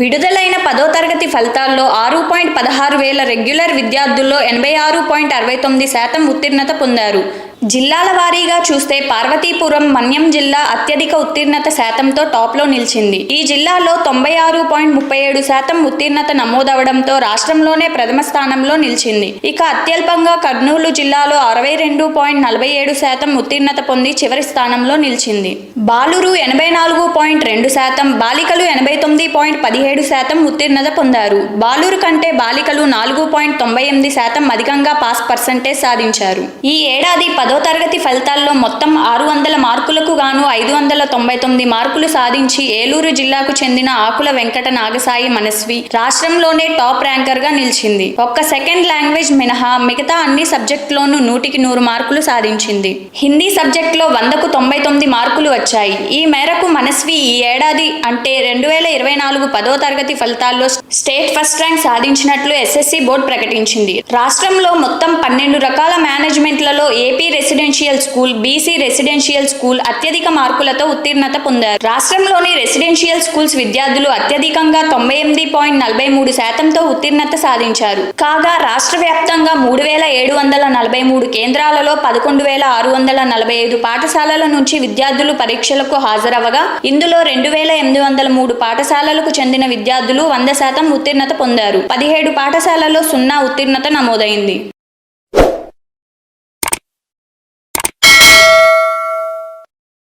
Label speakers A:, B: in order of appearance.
A: విడుదలైన పదో తరగతి ఫలితాల్లో ఆరు పాయింట్ పదహారు వేల రెగ్యులర్ విద్యార్థుల్లో ఎనభై ఆరు పాయింట్ అరవై తొమ్మిది శాతం ఉత్తీర్ణత పొందారు. జిల్లాల వారీగా చూస్తే పార్వతీపురం మన్యం జిల్లా అత్యధిక ఉత్తీర్ణత శాతంతో టాప్లో నిలిచింది. ఈ జిల్లాలో తొంభై ఆరు పాయింట్ ముప్పై ఏడు శాతం ఉత్తీర్ణత నమోదవడంతో రాష్ట్రంలోనే ప్రథమ స్థానంలో నిలిచింది. ఇక అత్యల్పంగా కర్నూలు జిల్లాలో అరవై రెండు పాయింట్ నలభై ఏడు శాతం ఉత్తీర్ణత పొంది చివరి స్థానంలో నిలిచింది. బాలురు ఎనభై నాలుగు పాయింట్ రెండు శాతం బాలికలు ఎనభై తొమ్మిది పాయింట్ పదిహేడు శాతం ఉత్తీర్ణత పొందారు. బాలురు కంటే బాలికలు నాలుగు పాయింట్ తొంభై ఎనిమిది శాతం అధికంగా పాస్ పర్సంటేజ్ సాధించారు. ఈ ఏడాది పదో తరగతి ఫలితాల్లో మొత్తం ఆరు వందల మార్కులకు గాను ఐదు వందల తొంభై తొమ్మిది మార్కులు సాధించి ఏలూరు జిల్లాకు చెందిన ఆకుల వెంకట నాగసాయి మనస్వి రాష్ట్రంలోనే టాప్ ర్యాంకర్గా నిలిచింది. ఒక్క సెకండ్ లాంగ్వేజ్ మినహా మిగతా అన్ని సబ్జెక్టులోనూ నూటికి నూరు మార్కులు సాధించింది. హిందీ సబ్జెక్టులో వందకు తొంభై తొమ్మిది మార్కులు వచ్చాయి. ఈ మేరకు మనస్వి ఈ ఏడాది అంటే రెండు వేల ఇరవై నాలుగు పదో తరగతి ఫలితాల్లో స్టేట్ ఫస్ట్ ర్యాంక్ సాధించినట్లు ఎస్ఎస్సి బోర్డు ప్రకటించింది. రాష్ట్రంలో మొత్తం పన్నెండు రకాల మేనేజ్మెంట్లలో AP residential school BC residential school అత్యధిక మార్కులతో ఉత్తీర్ణత పొందారు. రాష్ట్రంలోని రెసిడెన్షియల్ స్కూల్స్ విద్యార్థులు అత్యధికంగా తొంభై ఎనిమిది పాయింట్ నలభై మూడు శాతంతో ఉత్తీర్ణత సాధించారు. కాగా రాష్ట్ర వ్యాప్తంగా మూడు వేల ఏడు వందల నలభై మూడు కేంద్రాలలో పదకొండు వేల ఆరు వందల నలభై ఐదు పాఠశాలల నుంచి విద్యార్థులు పరీక్షలకు హాజరవగా ఇందులో రెండు వేల ఎనిమిది వందల మూడు పాఠశాలలకు చెందిన విద్యార్థులు వంద శాతం ఉత్తీర్ణత పొందారు. పదిహేడు పాఠశాలలో సున్నా ఉత్తీర్ణత నమోదైంది.